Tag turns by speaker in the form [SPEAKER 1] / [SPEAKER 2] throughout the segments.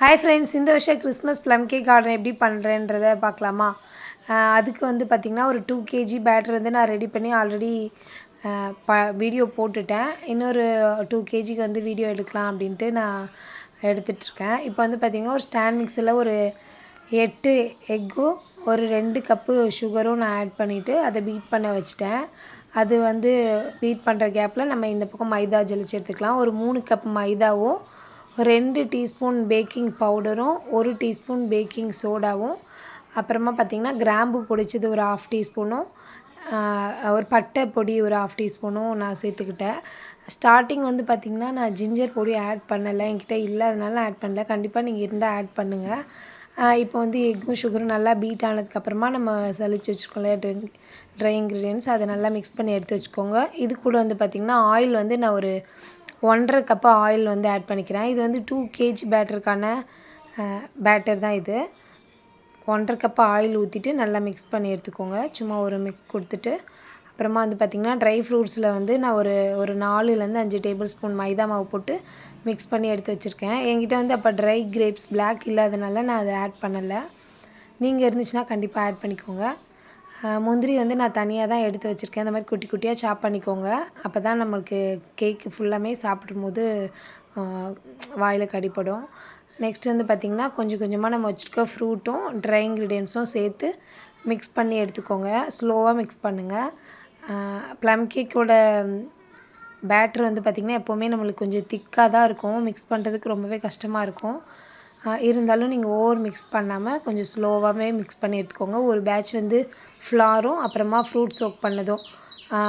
[SPEAKER 1] Hi friends இந்த வருஷம் Christmas plum cake order எப்படி பண்ணுறேன்றதை பார்க்கலாமா? அதுக்கு வந்து பார்த்திங்கன்னா ஒரு டூ கேஜி பேட்டர் வந்து நான் ரெடி பண்ணி ஆல்ரெடி ப வீடியோ போட்டுட்டேன். இன்னொரு டூ கேஜிக்கு வந்து வீடியோ எடுக்கலாம் அப்படின்ட்டு நான் எடுத்துட்ருக்கேன் இப்போ வந்து பார்த்திங்கன்னா ஒரு ஸ்டாண்ட் மிக்ஸில் ஒரு எட்டு எக்கும் ஒரு ரெண்டு கப்பு சுகரும் நான் ஆட் பண்ணிவிட்டு அதை பீட் பண்ண வச்சுட்டேன். அது வந்து பீட் பண்ணுற கேப்பில் நம்ம இந்த பக்கம் மைதா ஜலிச்சு எடுத்துக்கலாம். ஒரு மூணு கப் மைதாவும் ரெண்டு டீஸ்பூன் பேக்கிங் பவுடரும் ஒரு டீஸ்பூன் பேக்கிங் சோடாவும் அப்புறமா பார்த்திங்கன்னா கிராம்பு பொடிச்சது ஒரு ஆஃப் டீஸ்பூனும் ஒரு பட்டை பொடி ஒரு ஆஃப் டீஸ்பூனும் நான் சேர்த்துக்கிட்டேன். ஸ்டார்டிங் வந்து பார்த்திங்கன்னா நான் ஜிஞ்சர் பொடி ஆட் பண்ணலை என்கிட்ட இல்லை அதனால ஆட் பண்ணல. கண்டிப்பாக நீங்கள் இருந்தால் ஆட் பண்ணுங்கள் இப்போ வந்து எக்கும் சுகரும் நல்லா பீட் ஆனதுக்கப்புறமா நம்ம சலிச்சு வச்சுருக்கோம்ல ட்ரை ட்ரை இன்க்ரீடியன்ஸ் அதை நல்லா மிக்ஸ் பண்ணி எடுத்து வச்சுக்கோங்க. இது கூட வந்து பார்த்திங்கன்னா ஆயில் வந்து நான் ஒரு ஒன்றரை கப்பு ஆயில் வந்து ஆட் பண்ணிக்கிறேன். இது வந்து டூ கேஜி பேட்டருக்கான பேட்டர் தான் இது. ஒன்றரை கப்பு ஆயில் ஊற்றிட்டு நல்லா மிக்ஸ் பண்ணி எடுத்துக்கோங்க. சும்மா ஒரு மிக்ஸ் கொடுத்துட்டு. அப்புறமா வந்து பார்த்திங்கன்னா ட்ரை ஃப்ரூட்ஸில் வந்து நான் ஒரு ஒரு நாலுலேருந்து அஞ்சு டேபிள் ஸ்பூன் மைதா மாவு போட்டு மிக்ஸ் பண்ணி எடுத்து வச்சுருக்கேன். என்கிட்ட வந்து அப்போ ட்ரை கிரேப்ஸ் பிளாக் இல்லாதனால நான் அதை ஆட் பண்ணலை. நீங்கள் இருந்துச்சுன்னா கண்டிப்பாக ஆட் பண்ணிக்கோங்க. முந்திரி வந்து நான் தனியாக தான் எடுத்து வச்சுருக்கேன். அந்த மாதிரி குட்டி குட்டியாக சாப் பண்ணிக்கோங்க. அப்போ தான் நம்மளுக்கு கேக்கு ஃபுல்லாமே சாப்பிடும்போது வாயில் கடிப்படும் நெக்ஸ்ட் வந்து பார்த்திங்கன்னா கொஞ்சம் கொஞ்சமாக நம்ம வச்சுருக்க ஃப்ரூட்டும் ட்ரை இன்க்ரீடியன்ஸும் சேர்த்து மிக்ஸ் பண்ணி எடுத்துக்கோங்க. ஸ்லோவாக மிக்ஸ் பண்ணுங்கள் ப்ளம் கேக்கோட பேட்டர் வந்து பார்த்திங்கன்னா எப்போவுமே நம்மளுக்கு கொஞ்சம் திக்காக தான் இருக்கும். மிக்ஸ் பண்ணுறதுக்கு ரொம்பவே கஷ்டமாக இருக்கும். இருந்தாலும் நீங்கள் ஓவர் மிக்ஸ் பண்ணாமல் கொஞ்சம் ஸ்லோவாகவே மிக்ஸ் பண்ணி எடுத்துக்கோங்க. ஒரு பேட்ச் வந்து ஃப்ளாரும் அப்புறமா ஃப்ரூட் சோக் பண்ணதும்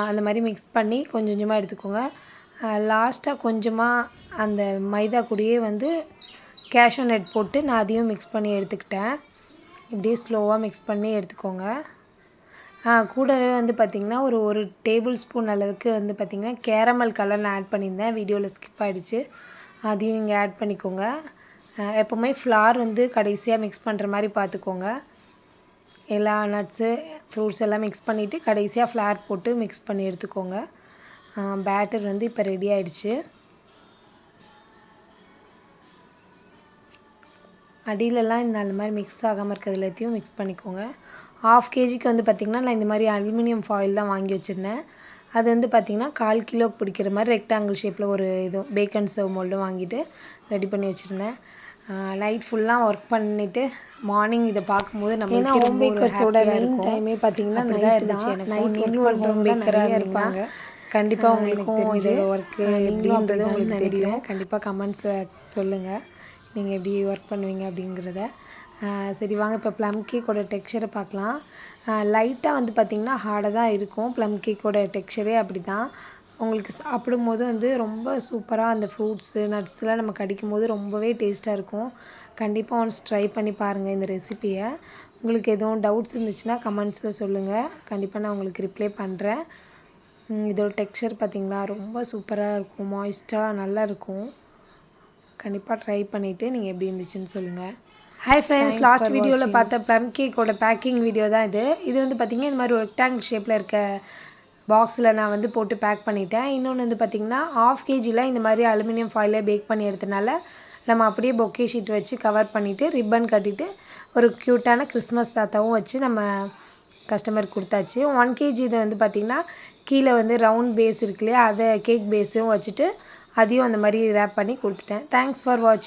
[SPEAKER 1] அந்த மாதிரி மிக்ஸ் பண்ணி கொஞ்சம் கொஞ்சமாக எடுத்துக்கோங்க. லாஸ்ட்டாக கொஞ்சமாக அந்த மைதா கூடயே வந்து கேஷ்யூ நட் போட்டு நான் அதையும் மிக்ஸ் பண்ணி எடுத்துக்கிட்டேன். இப்படியே ஸ்லோவாக மிக்ஸ் பண்ணி எடுத்துக்கோங்க. கூடவே வந்து பார்த்திங்கன்னா ஒரு ஒரு டேபிள் ஸ்பூன் அளவுக்கு வந்து பார்த்திங்கன்னா கேரமல் கலர் நான் ஆட் பண்ணியிருந்தேன். வீடியோவில் ஸ்கிப் ஆகிடுச்சு அதையும் நீங்கள் ஆட் பண்ணிக்கோங்க. எப்போவுமே ஃப்ளார் வந்து கடைசியாக மிக்ஸ் பண்ணுற மாதிரி பார்த்துக்கோங்க எல்லா நட்ஸு ஃப்ரூட்ஸ் எல்லாம் மிக்ஸ் பண்ணிவிட்டு கடைசியாக ஃப்ளார் போட்டு மிக்ஸ் பண்ணி எடுத்துக்கோங்க. பேட்டர் வந்து இப்போ ரெடி ஆயிடுச்சு. அடியிலலாம் இந்த அந்த மாதிரி மிக்ஸ் ஆகாமல் இருக்கிறது எல்லாத்தையும் மிக்ஸ் பண்ணிக்கோங்க. ஆஃப் கேஜிக்கு வந்து பார்த்திங்கன்னா நான் இந்த மாதிரி அலுமினியம் ஃபாயில் தான் வாங்கி வச்சுருந்தேன். அது வந்து பார்த்திங்கன்னா கால் கிலோக்கு பிடிக்கிற மாதிரி ரெக்டாங்கிள் ஷேப்பில் ஒரு இதுவும் பேக்கன் சர்வ் மோல்டும் வாங்கிட்டு ரெடி பண்ணி வச்சுருந்தேன். நைட் ஃபுல்லாக ஒர்க் பண்ணிவிட்டு மார்னிங் இதை பார்க்கும்போது நம்ம ஏன்னா ஹோம் பேக்கர்ஸோட மெயின் டைமே பார்த்தீங்கன்னா தான் இருந்துச்சு. எனக்கு நைட் ஒன்று ஒரு ஹோம் பேக்கராக இருப்பாங்க கண்டிப்பாக உங்களுக்கும் இதோட ஒர்க்கு எப்படின்றது உங்களுக்கு தெரியும். கண்டிப்பாக கமெண்ட்ஸில் சொல்லுங்கள் நீங்கள் எப்படி ஒர்க் பண்ணுவீங்க அப்படிங்கிறத. சரி வாங்க இப்போ ப்ளம் கேக்கோட டெக்ஸ்சரை பார்க்கலாம். லைட்டாக வந்து பார்த்திங்கன்னா ஹார்டாக தான் இருக்கும். ப்ளம் கேக்கோட டெக்ஸ்சரே அப்படி தான் உங்களுக்கு சாப்பிடும்போது வந்து ரொம்ப சூப்பராக அந்த ஃப்ரூட்ஸு நட்ஸ்லாம் நம்ம கடிக்கும் போது ரொம்பவே டேஸ்ட்டாக இருக்கும். கண்டிப்பாக ஒன்ஸ் ட்ரை பண்ணி பாருங்கள் இந்த ரெசிப்பியை உங்களுக்கு எதுவும் டவுட்ஸ் இருந்துச்சுன்னா கமெண்ட்ஸில் சொல்லுங்கள் கண்டிப்பாக நான் உங்களுக்கு ரிப்ளை பண்ணுறேன் இதோட டெக்ஸ்சர் பார்த்திங்களா ரொம்ப சூப்பராக இருக்கும். மாய்ஸ்ட்டாக நல்லா இருக்கும். கண்டிப்பாக ட்ரை பண்ணிவிட்டு நீங்கள் எப்படி இருந்துச்சுன்னு சொல்லுங்கள் ஹாய் ஃப்ரெண்ட்ஸ் லாஸ்ட் வீடியோவில் பார்த்த ப்ளம் கேக்கோட பேக்கிங் வீடியோ தான் இது. இது வந்து பார்த்திங்கன்னா இந்த மாதிரி ஒரு ரெக்டாங்கிள் ஷேப்பில் இருக்க பாக்ஸில் நான் வந்து போட்டு பேக் பண்ணிட்டேன். இன்னொன்று வந்து பார்த்திங்கன்னா ஆஃப் கேஜியில் இந்த மாதிரி அலுமினியம் ஃபாயிலே பேக் பண்ணி எடுத்தனால நம்ம அப்படியே பொக்கே ஷீட் வச்சு கவர் பண்ணிவிட்டு ரிப்பன் கட்டிட்டு ஒரு க்யூட்டான கிறிஸ்மஸ் தாத்தாவும் வச்சு நம்ம கஸ்டமர் கொடுத்தாச்சு. ஒன் கேஜி இதை வந்து பார்த்திங்கன்னா கீழே வந்து ரவுண்ட் பேஸ் இருக்கு இல்லையா அதை கேக் பேஸும் வச்சுட்டு அதையும் அந்த மாதிரி ரேப் பண்ணி கொடுத்துட்டேன். தேங்க்ஸ் ஃபார் வாட்சிங்